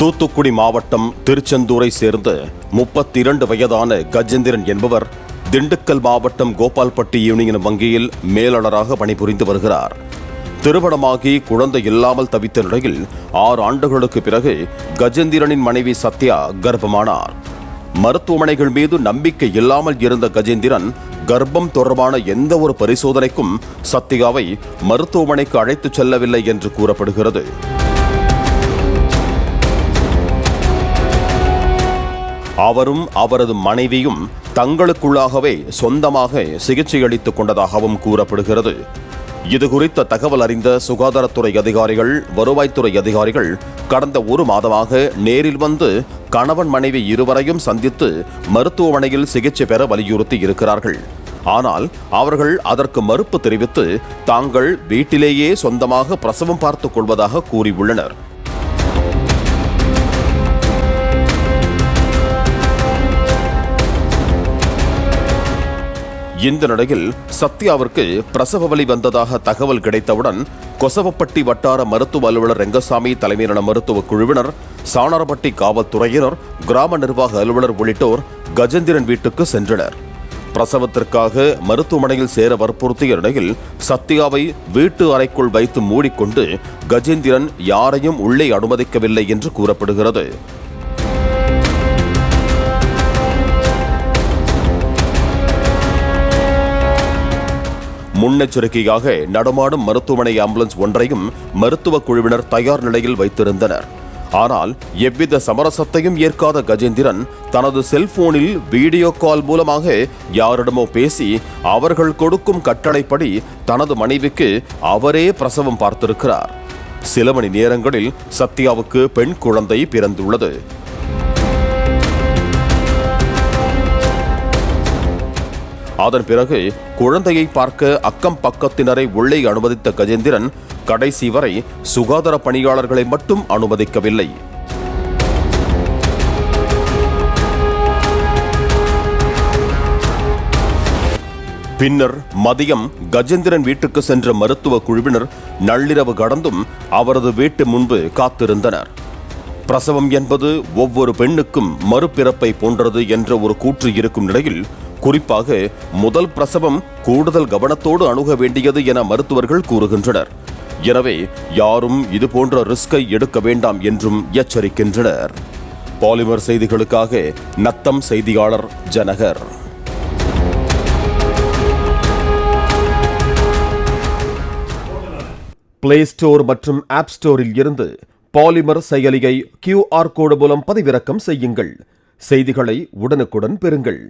தூத்துக்குடி மாவட்டம் திருச்செந்தூரை சேர்ந்த முப்பத்தி இரண்டு வயதான கஜேந்திரன் என்பவர் திண்டுக்கல் மாவட்டம் கோபால்பட்டி யூனியன் வங்கியில் மேலாளராக பணிபுரிந்து வருகிறார். திருமணமாகி குழந்தை இல்லாமல் தவித்த நிலையில் ஆறு ஆண்டுகளுக்கு பிறகு கஜேந்திரனின் மனைவி சத்யா கர்ப்பமானார். மருத்துவமனைகள் மீது நம்பிக்கை இல்லாமல் இருந்த கஜேந்திரன் கர்ப்பம் தொடர்பான எந்த ஒரு பரிசோதனைக்கும் சத்யாவை மருத்துவமனைக்கு அழைத்துச் செல்லவில்லை என்று கூறப்படுகிறது. அவரும் அவரது மனைவியும் தங்களுக்குள்ளாகவே சொந்தமாக சிகிச்சை அளித்துக் கொண்டதாகவும் கூறப்படுகிறது. இது குறித்த தகவல் அறிந்த சுகாதாரத்துறை அதிகாரிகள் வருவாய்த்துறை அதிகாரிகள் கடந்த ஒரு மாதமாக நேரில் வந்து கணவன் மனைவி இருவரையும் சந்தித்து மருத்துவமனையில் சிகிச்சை பெற வலியுறுத்தி இருக்கிறார்கள். ஆனால் அவர்கள் அதற்கு மறுப்பு தெரிவித்து தாங்கள் வீட்டிலேயே சொந்தமாக பிரசவம் பார்த்துக் கொள்வதாக கூறியுள்ளனர். இந்த நிலையில் சத்யாவிற்கு பிரசவ வலி வந்ததாக தகவல் கிடைத்தவுடன் கொசவப்பட்டி வட்டார மருத்துவ அலுவலர் ரெங்கசாமி தலைமையிலான மருத்துவ குழுவினர் சாணாரப்பட்டி காவல்துறையினர் கிராம நிர்வாக அலுவலர் உள்ளிட்டோர் கஜேந்திரன் வீட்டுக்கு சென்றனர். பிரசவத்திற்காக மருத்துவமனையில் சேர வற்புறுத்திய நிலையில் சத்யாவை வீட்டு அறைக்குள் வைத்து மூடிக்கொண்டு கஜேந்திரன் யாரையும் உள்ளே அனுமதிக்கவில்லை என்று கூறப்படுகிறது. முன்னெச்சரிக்கையாக நடமாடும் மருத்துவமனை ஆம்புலன்ஸ் ஒன்றையும் மருத்துவ குழுவினர் தயார் நிலையில் வைத்திருந்தனர். ஆனால் எவ்வித சமரசத்தையும் ஏற்காத கஜேந்திரன் தனது செல்போனில் வீடியோ கால் மூலமாக யாரிடமோ பேசி அவர்கள் கொடுக்கும் கட்டளைப்படி தனது மனைவிக்கு அவரே பிரசவம் பார்த்திருக்கிறார். சில மணி நேரங்களில் சத்யாவுக்கு பெண் குழந்தை பிறந்துள்ளது. அதன் பிறகு குழந்தையை பார்க்க அக்கம் பக்கத்தினரை உள்ளே அனுமதித்த கஜேந்திரன் கடைசி வரை சுகாதார பணியாளர்களை மட்டும் அனுமதிக்கவில்லை. பின்னர் மதியம் கஜேந்திரன் வீட்டுக்கு சென்ற மருத்துவ குழுவினர் நள்ளிரவு கடந்தும் அவரது வீட்டு முன்பு காத்திருந்தனர். பிரசவம் என்பது ஒவ்வொரு பெண்ணுக்கும் மறுபிறப்பை போன்றது என்ற ஒரு கூற்று இருக்கும் நிலையில் குறிப்பாக முதல் பிரசவம் கூடுதல் கவனத்தோடு அணுக வேண்டியது என மருத்துவர்கள் கூறுகின்றனர். எனவே யாரும் இது போன்ற ரிஸ்கை எடுக்க வேண்டாம் என்றும் எச்சரிக்கின்றனர். பாலிமர் செய்திகளுக்காக நத்தம் செய்தியாளர் ஜனகர். பிளே ஸ்டோர் மற்றும் ஆப் ஸ்டோரில் இருந்து பாலிமர் செயலியை கியூஆர் கோடு மூலம் பதிவிறக்கம் செய்யுங்கள். செய்திகளை உடனுக்குடன் பெறுங்கள்.